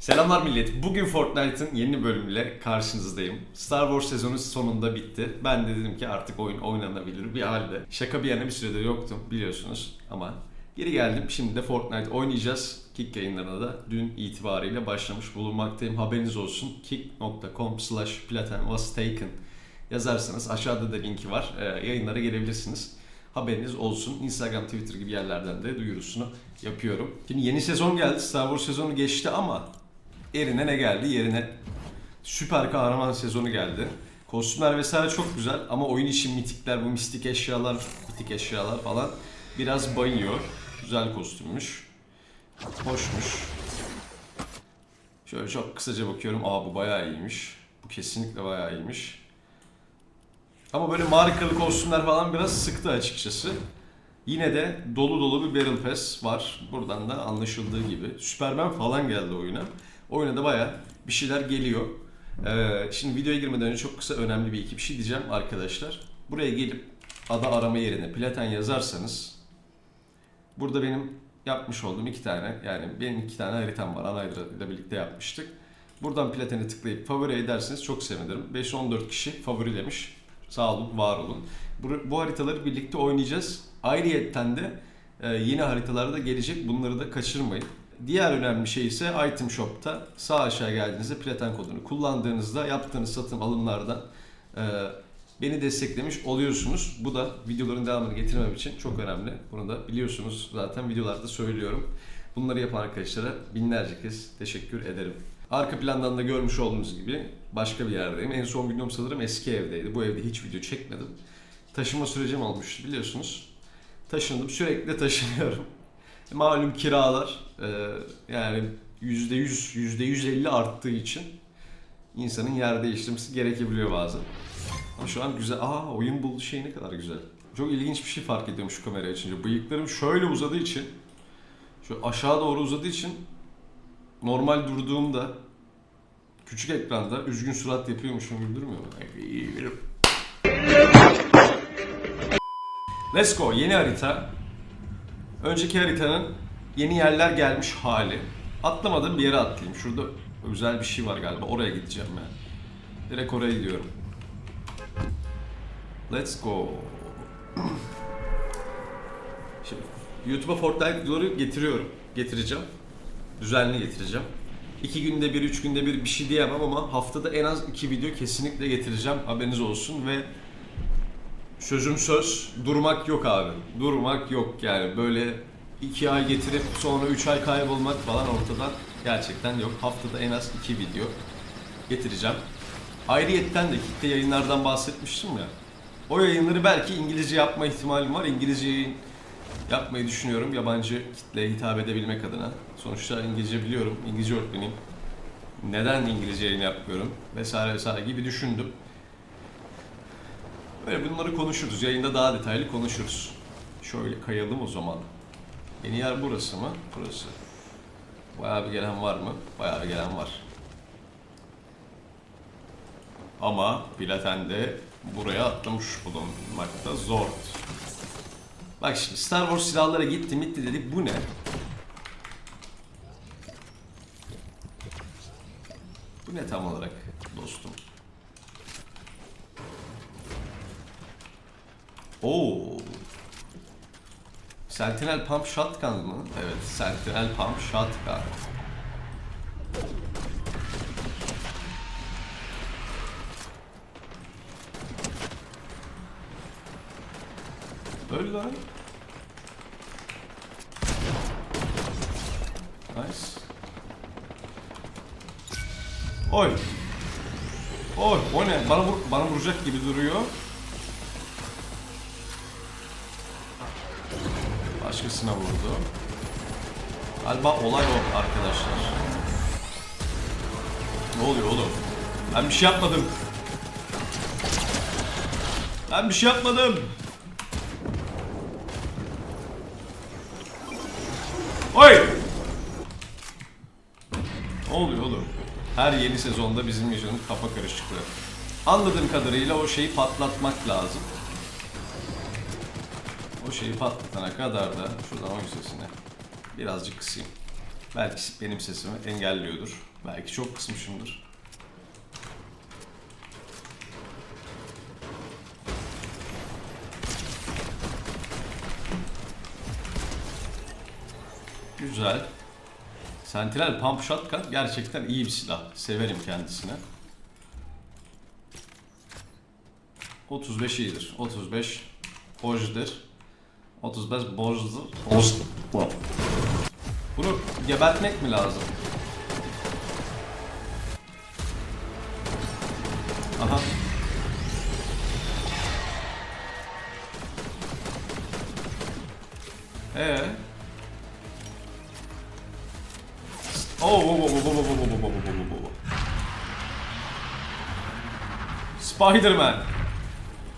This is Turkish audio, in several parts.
Selamlar millet. Bugün Fortnite'ın yeni bölümüyle karşınızdayım. Star Wars sezonu sonunda bitti. Ben de dedim ki artık oyun oynanabilir bir halde. Şaka bir yana bir süredir yoktum biliyorsunuz ama geri geldim. Şimdi de Fortnite oynayacağız. Kick yayınlarına da dün itibariyle başlamış bulunmaktayım. Haberiniz olsun. kick.com slash platen was taken yazarsanız aşağıda da linki var. Ee, yayınlara gelebilirsiniz. Haberiniz olsun. Instagram, Twitter gibi yerlerden de duyurusunu yapıyorum. Şimdi yeni sezon geldi. Star Wars sezonu geçti ama yerine ne geldi? Yerine süper kahraman sezonu geldi. Kostümler vesaire çok güzel ama oyun için mitikler, bu mistik eşyalar, mitik eşyalar falan biraz bayıyor. Güzel kostümmüş. Hoşmuş. Şöyle çok kısaca bakıyorum. Aa bu bayağı iyiymiş. Bu kesinlikle bayağı iyiymiş. Ama böyle markalı kostümler falan biraz sıktı açıkçası. Yine de dolu dolu bir Battle Pass var. Buradan da anlaşıldığı gibi. Superman falan geldi oyuna. Oyuna da bayağı bir şeyler geliyor. Ee, şimdi videoya girmeden önce çok kısa önemli bir iki bir şey diyeceğim arkadaşlar. Buraya gelip ada arama yerine Platen yazarsanız burada benim yapmış olduğum iki tane yani benim iki tane haritam var. Ana ile birlikte yapmıştık. Buradan Platen'e tıklayıp favori ederseniz çok sevinirim. 5-14 kişi favorilemiş. Sağ olun, var olun. Bu, bu haritaları birlikte oynayacağız. Ayrıyetten de e, yeni haritalar da gelecek. Bunları da kaçırmayın. Diğer önemli şey ise Item Shop'ta sağ aşağı geldiğinizde Platen kodunu kullandığınızda yaptığınız satın alımlardan e, beni desteklemiş oluyorsunuz. Bu da videoların devamını getirmem için çok önemli. Bunu da biliyorsunuz zaten videolarda söylüyorum. Bunları yapan arkadaşlara binlerce kez teşekkür ederim. Arka plandan da görmüş olduğunuz gibi başka bir yerdeyim. En son videom sanırım eski evdeydi. Bu evde hiç video çekmedim. Taşınma sürecim olmuştu biliyorsunuz. Taşındım. Sürekli taşınıyorum. Malum kiralar e, yani %100, %150 arttığı için insanın yer değiştirmesi gerekebiliyor bazen. Ama şu an güzel. Aa oyun buldu şey ne kadar güzel. Çok ilginç bir şey fark ediyorum şu kamerayı açınca. Bıyıklarım şöyle uzadığı için şu aşağı doğru uzadığı için normal durduğumda küçük ekranda üzgün surat yapıyormuşum gibi durmuyor mu? Let's go. Yeni harita. Önceki haritanın yeni yerler gelmiş hali. Atlamadığım bir yere atlayayım. Şurada özel bir şey var galiba. Oraya gideceğim ben. Direkt oraya gidiyorum. Let's go. Şimdi YouTube'a Fortnite videoları getiriyorum. Getireceğim. Düzenli getireceğim. İki günde bir, üç günde bir bir şey diyemem ama haftada en az iki video kesinlikle getireceğim. Haberiniz olsun ve sözüm söz durmak yok abi. Durmak yok yani böyle iki ay getirip sonra üç ay kaybolmak falan ortada gerçekten yok. Haftada en az iki video getireceğim. Ayrıyetten de kitle yayınlardan bahsetmiştim ya. O yayınları belki İngilizce yapma ihtimalim var. İngilizce yayın yapmayı düşünüyorum yabancı kitleye hitap edebilmek adına. Sonuçta İngilizce biliyorum, İngilizce öğretmeniyim. Neden İngilizce yayın yapmıyorum vesaire vesaire gibi düşündüm. Böyle bunları konuşuruz. Yayında daha detaylı konuşuruz. Şöyle kayalım o zaman. Yeni yer burası mı? Burası. Bayağı bir gelen var mı? Bayağı bir gelen var. Ama Platen de buraya atlamış bulunmakta zor. Bak şimdi Star Wars silahlara gitti gitti dedik bu ne? Bu ne tam olarak dostum? Oo. Sentinel Pump Shotgun mı? Evet, Sentinel Pump Shotgun. Öyle lan. Nice. Oy. Oy, o ne? Bana, vur, bana vuracak gibi duruyor. Başkasına vurdu. Galiba olay o arkadaşlar. Ne oluyor oğlum? Ben bir şey yapmadım. Ben bir şey yapmadım. Oy! Ne oluyor oğlum? Her yeni sezonda bizim yaşadığımız kafa karışıklığı. Anladığım kadarıyla o şeyi patlatmak lazım. O şeyi patlatana kadar da şuradan oyun sesini birazcık kısayım. Belki benim sesimi engelliyordur. Belki çok kısmışımdır. Güzel. Sentinel Pump Shotgun gerçekten iyi bir silah. Severim kendisini. 35 iyidir. 35 hoşdur. 35 bozdur. Bozdur. Bunu gebertmek mi lazım? Aha. Ee. Oh, oh, oh, oh, oh, oh, oh, oh, oh, oh, oh, oh. Spider-Man.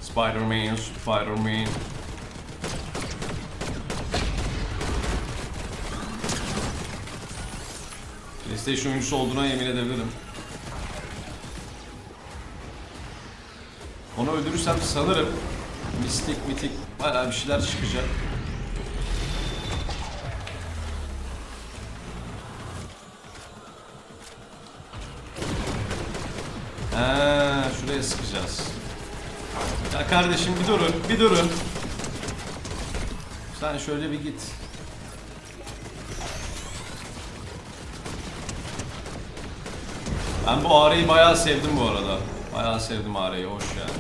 Spider-Man, Spider-Man. PlayStation oyuncusu olduğuna yemin edebilirim. Onu öldürürsem sanırım mistik mitik bayağı bir şeyler çıkacak. Ha, şuraya sıkacağız. Ya kardeşim bir durun, bir durun. Sen şöyle bir git. Ben bu ağrıyı bayağı sevdim bu arada. Bayağı sevdim ağrıyı, hoş yani.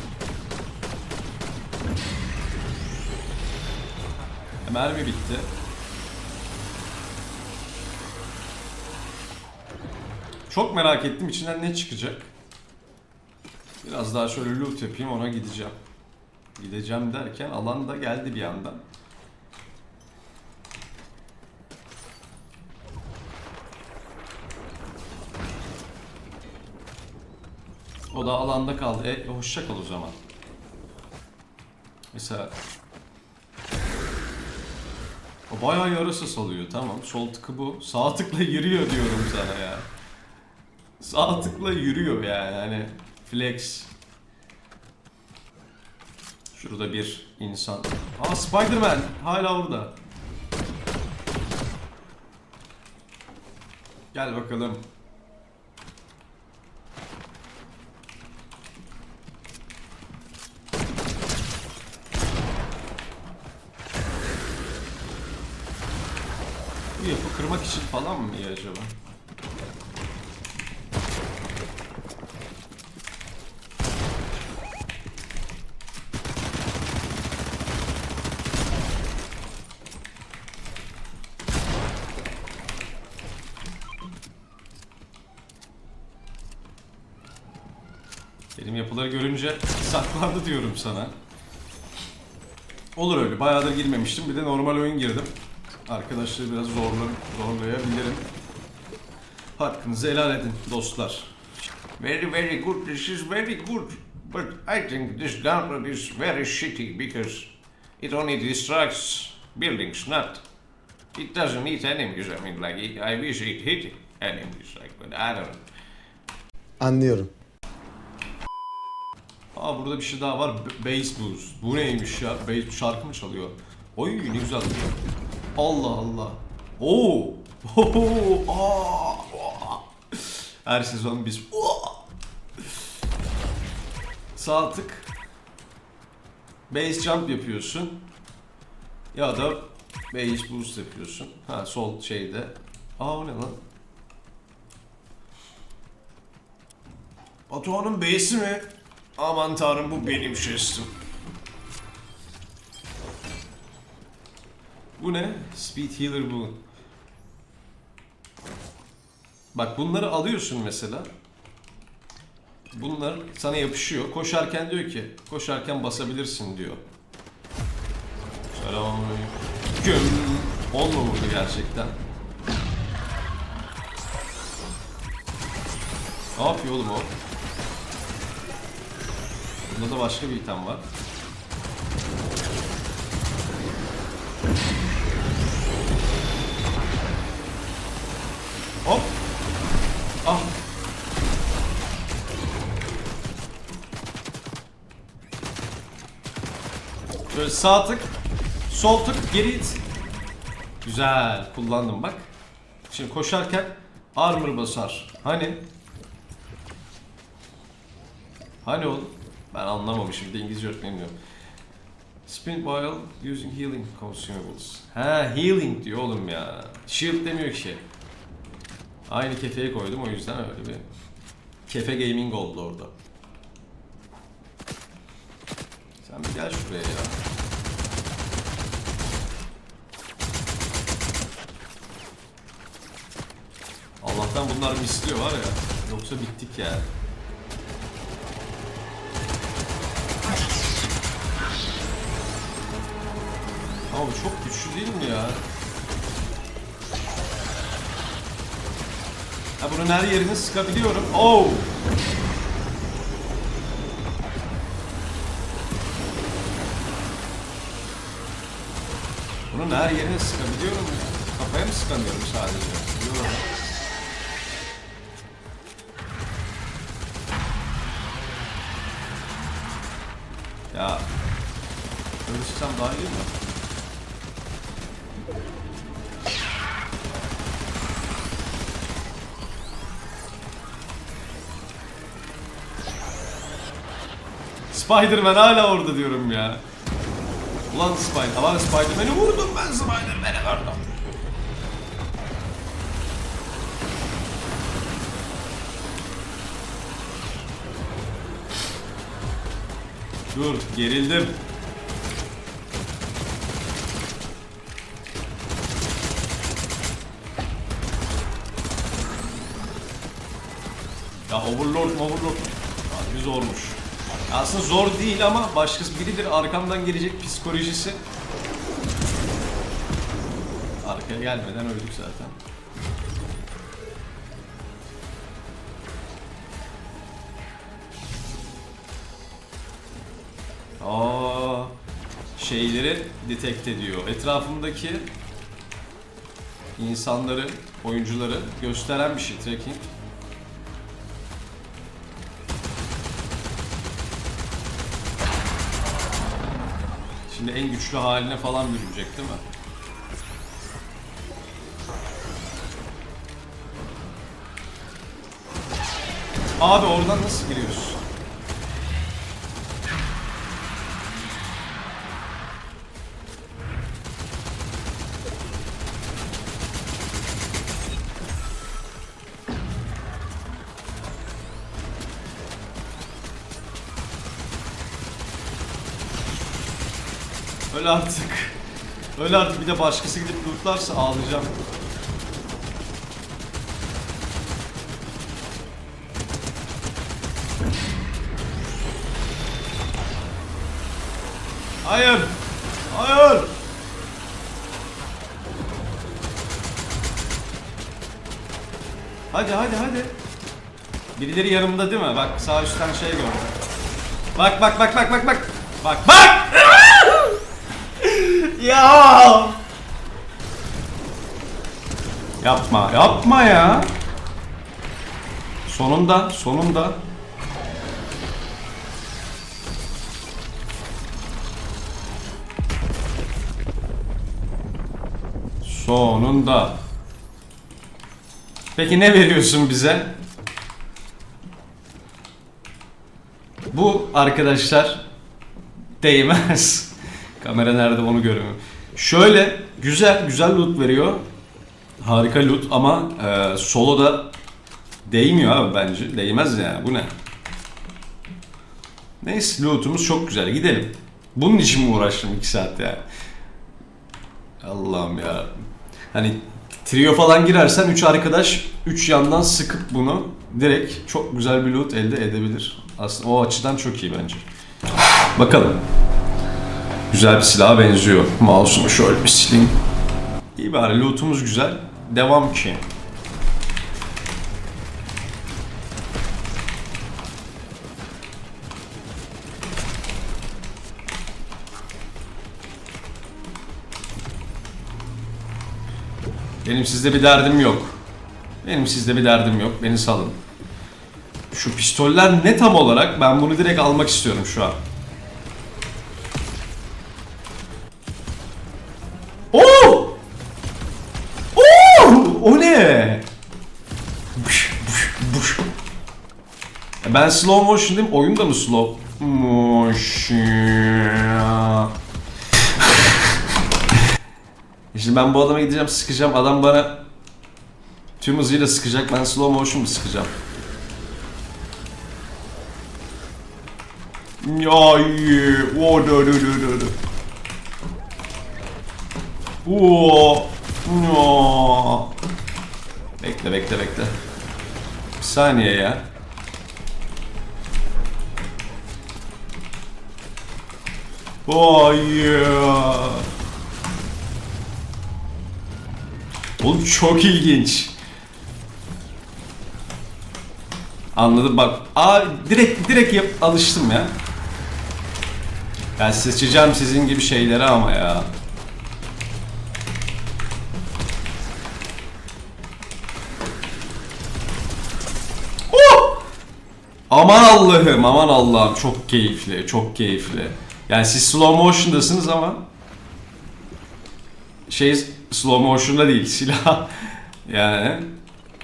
Mermi bitti. Çok merak ettim içinden ne çıkacak. Biraz daha şöyle loot yapayım ona gideceğim. Gideceğim derken alan da geldi bir yandan. O da alanda kaldı. E hoşça kal o zaman. Mesela o bayağı yarısı salıyor tamam. Sol tıkı bu. Sağ tıkla yürüyor diyorum sana ya. Sağ tıkla yürüyor yani. Hani flex. Şurada bir insan. Aa Spider-Man hala orada. Gel bakalım. Bu yapı kırmak için falan mı iyi acaba? Benim yapıları görünce saklandı diyorum sana. Olur öyle. Bayağıdır girmemiştim. Bir de normal oyun girdim. Arkadaşları biraz zorla, zorlayabilirim. Hakkınızı helal edin dostlar. Very very good. This is very good. But I think this download is very shitty because it only destructs buildings, not. It doesn't hit enemies. I mean, like it, I wish it hit enemies, like, but I don't. Anlıyorum. Aa burada bir şey daha var. B- Bass Blues. Bu neymiş ya? Bass şarkı mı çalıyor? Oy ne güzel. Allah Allah. Oo. Oo. Aa. Her sezon biz. Sağ tık. Base jump yapıyorsun. Ya da base boost yapıyorsun. Ha sol şeyde. Aa o ne lan? Batuhan'ın base'i mi? Aman tanrım bu benim şestim. Bu ne? Speed Healer bu. Bak bunları alıyorsun mesela. Bunlar sana yapışıyor. Koşarken diyor ki, koşarken basabilirsin diyor. Selamünaleyküm. On mu vurdu gerçekten? Ne yapıyor oğlum o? Bunda da başka bir item var. Şöyle sağ tık, sol tık, geri it. Güzel, kullandım bak. Şimdi koşarken armor basar. Hani? Hani oğlum? Ben anlamamışım. Bir de İngilizce öğretmenim diyor. Spin while using healing consumables. Ha healing diyor oğlum ya. Shield demiyor ki. Aynı kefeye koydum o yüzden öyle bir kefe gaming oldu orada. Sen bir gel şuraya ya. Allah'tan bunlar misliyor var ya. Yoksa bittik yani. Ama çok güçlü değil mi ya? Ha bunun her yerini sıkabiliyorum. Oh! Bunun her yerini sıkabiliyorum ya. Kafaya mı sıkamıyorum sadece? Yok. Daha iyi mi? Spider-Man hala orada diyorum ya. Ulan Spider, Ulan Spider-Man'i vurdum ben Spider-Man'e vurdum. Dur, gerildim. Ya Overlord, Overlord. Abi zormuş. Aslında zor değil ama başkası biridir arkamdan gelecek psikolojisi. Arkaya gelmeden öldük zaten. Aa, şeyleri detekt ediyor. Etrafındaki insanları, oyuncuları gösteren bir şey tracking. Şimdi en güçlü haline falan bürünecek değil mi? Abi oradan nasıl giriyorsun? Öyle artık. Öyle artık bir de başkası gidip lootlarsa ağlayacağım. Hayır. Hayır. Hadi hadi hadi. Birileri yanımda değil mi? Bak sağ üstten şey gördüm. Bak bak bak bak bak bak. Bak bak. Ya. Yapma, yapma ya. Sonunda, sonunda. Sonunda. Peki ne veriyorsun bize? Bu arkadaşlar değmez. Kamera nerede onu göremiyorum. Şöyle güzel güzel loot veriyor. Harika loot ama e, soloda değmiyor abi bence. Değmez yani bu ne? Neyse lootumuz çok güzel gidelim. Bunun için mi uğraştım 2 saat ya? Allah'ım ya. Hani trio falan girersen 3 arkadaş 3 yandan sıkıp bunu direkt çok güzel bir loot elde edebilir. Aslında o açıdan çok iyi bence. Bakalım. Güzel bir silaha benziyor. Mouse'umu şöyle bir sileyim. İyi bari lootumuz güzel. Devam ki. Benim sizde bir derdim yok. Benim sizde bir derdim yok. Beni salın. Şu pistoller ne tam olarak? Ben bunu direkt almak istiyorum şu an. Ben slow motion değil mi? Oyun da mı slow motion? Şimdi ben bu adama gideceğim sıkacağım. Adam bana tüm hızıyla sıkacak. Ben slow motion mu sıkacağım? Ya. O da da da da da. Oo. Bekle bekle bekle. Bir saniye ya. Vay ya. Oğlum çok ilginç. Anladım bak. Aa direkt direkt yap, alıştım ya. Ben seçeceğim sizin gibi şeyleri ama ya. Oh! Aman Allah'ım, aman Allah'ım. Çok keyifli, çok keyifli. Yani siz slow motion'dasınız ama şey slow motion'da değil, silah. Yani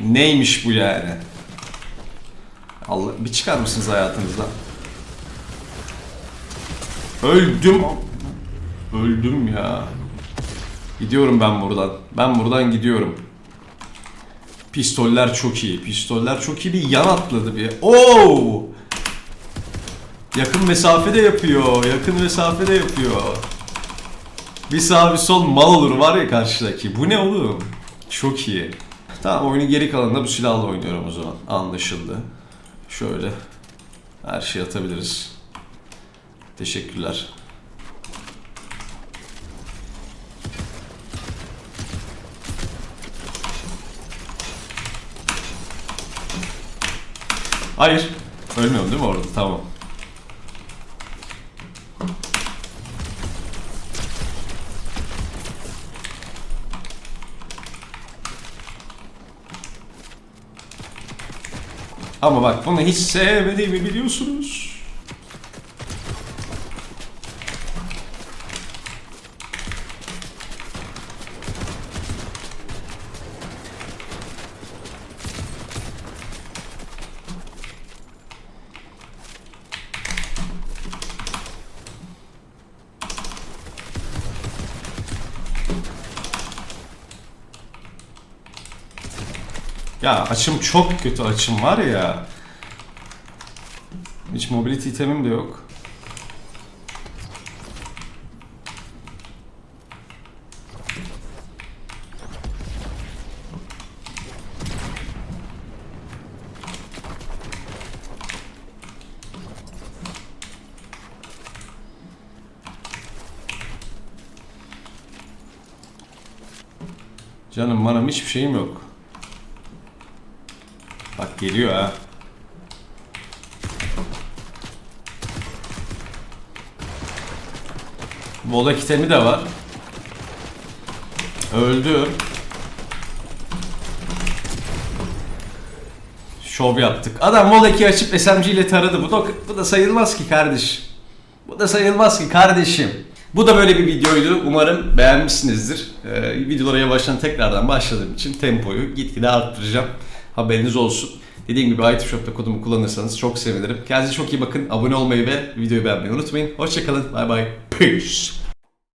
neymiş bu yani? Allah bir çıkar mısınız hayatınızdan? Öldüm. Öldüm ya. Gidiyorum ben buradan. Ben buradan gidiyorum. Pistoller çok iyi. Pistoller çok iyi. Bir yan atladı bir. Oo! Yakın mesafede yapıyor. Yakın mesafede yapıyor. Bir sağ bir sol mal olur var ya karşıdaki. Bu ne oğlum? Çok iyi. Tamam oyunun geri kalanında bu silahla oynuyorum o zaman. Anlaşıldı. Şöyle her şeyi atabiliriz. Teşekkürler. Hayır. Ölmüyorum değil mi orada? Tamam. Ama bak bunu hiç sevmediğimi biliyorsunuz. Ya açım çok kötü açım var ya. Hiç mobility itemim de yok. Canım manam hiçbir şeyim yok. Geliyor ha. Vola kitemi de var. Öldü. Şov yaptık. Adam Molek'i açıp SMG ile taradı. Bu da, bu da sayılmaz ki kardeş. Bu da sayılmaz ki kardeşim. Bu da böyle bir videoydu. Umarım beğenmişsinizdir. Ee, videolara yavaştan tekrardan başladığım için tempoyu gitgide arttıracağım. Haberiniz olsun. Dediğim gibi iTushop'ta kodumu kullanırsanız çok sevinirim. Kendinize çok iyi bakın. Abone olmayı ve videoyu beğenmeyi unutmayın. Hoşçakalın. Bay bay. Peace.